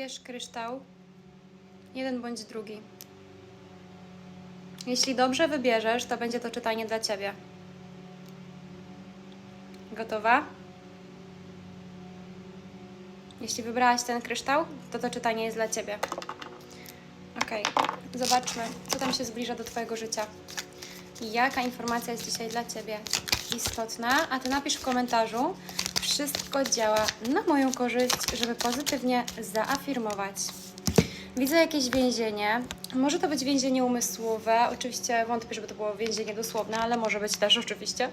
Wybierz kryształ. Jeden bądź drugi. Jeśli dobrze wybierzesz, to będzie to czytanie dla ciebie. Gotowa? Jeśli wybrałaś ten kryształ, to to czytanie jest dla ciebie. Okej, zobaczmy, co tam się zbliża do Twojego życia. Jaka informacja jest dzisiaj dla Ciebie istotna? A Ty napisz w komentarzu. Wszystko działa na moją korzyść, żeby pozytywnie zaafirmować. Widzę jakieś więzienie. Może to być więzienie umysłowe. Oczywiście wątpię, żeby to było więzienie dosłowne, ale może być też oczywiście.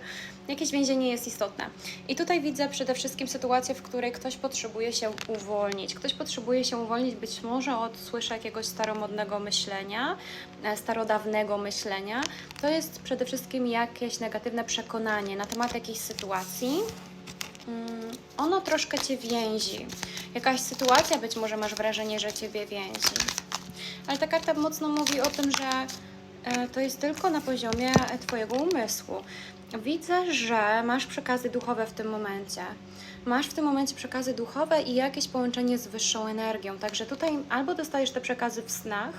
Jakieś więzienie jest istotne. I tutaj widzę przede wszystkim sytuację, w której ktoś potrzebuje się uwolnić. Ktoś potrzebuje się uwolnić być może od słyszę jakiegoś staromodnego myślenia, e, starodawnego myślenia. To jest przede wszystkim jakieś negatywne przekonanie na temat jakiejś sytuacji, Mm, ono troszkę cię więzi. Jakaś sytuacja być może masz wrażenie, że ciebie więzi. Ale ta karta mocno mówi o tym, że to jest tylko na poziomie e, twojego umysłu. Widzę, że masz przekazy duchowe w tym momencie. Masz w tym momencie przekazy duchowe i jakieś połączenie z wyższą energią. Także tutaj albo dostajesz te przekazy w snach,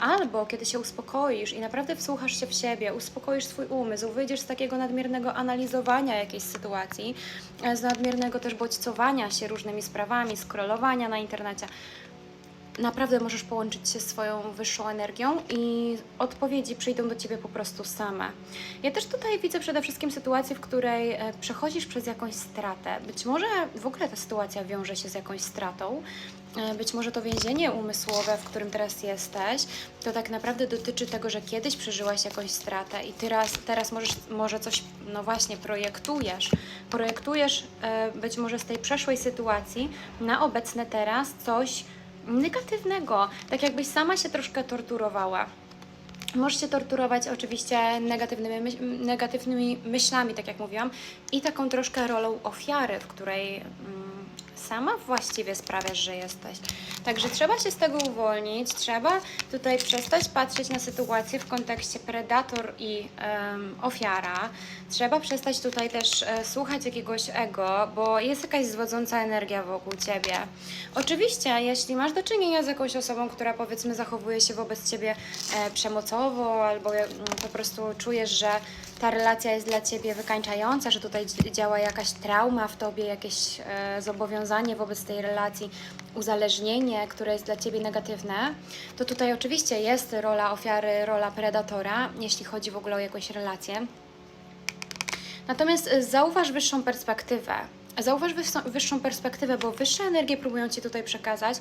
albo kiedy się uspokoisz i naprawdę wsłuchasz się w siebie, uspokoisz swój umysł, wyjdziesz z takiego nadmiernego analizowania jakiejś sytuacji, e, z nadmiernego też bodźcowania się różnymi sprawami, scrollowania na internecie naprawdę możesz połączyć się swoją wyższą energią i odpowiedzi przyjdą do ciebie po prostu same. Ja też tutaj widzę przede wszystkim sytuację, w której e, przechodzisz przez jakąś stratę. Być może w ogóle ta sytuacja wiąże się z jakąś stratą. E, Być może to więzienie umysłowe, w którym teraz jesteś, to tak naprawdę dotyczy tego, że kiedyś przeżyłaś jakąś stratę i teraz, teraz możesz, może coś, no właśnie, projektujesz. Projektujesz e, być może z tej przeszłej sytuacji na obecne teraz coś negatywnego, tak jakbyś sama się troszkę torturowała. Możesz się torturować oczywiście negatywnymi, myśl, negatywnymi myślami, tak jak mówiłam, i taką troszkę rolą ofiary, w której mm, sama właściwie sprawiasz, że jesteś. Także trzeba się z tego uwolnić, trzeba tutaj przestać patrzeć na sytuację w kontekście predator i em, ofiara. Trzeba przestać tutaj też e, słuchać jakiegoś ego, bo jest jakaś zwodząca energia wokół ciebie. Oczywiście, jeśli masz do czynienia z jakąś osobą, która powiedzmy zachowuje się wobec ciebie e, przemocowo, albo mm, po prostu czujesz, że ta relacja jest dla ciebie wykańczająca, że tutaj dzi- działa jakaś trauma w tobie, jakieś e, zobowiązanie wobec tej relacji, uzależnienie, które jest dla ciebie negatywne, to tutaj oczywiście jest rola ofiary, rola predatora, jeśli chodzi w ogóle o jakąś relację. Natomiast y, zauważ wyższą perspektywę. Zauważ wyższą perspektywę, bo wyższe energie próbują Ci tutaj przekazać,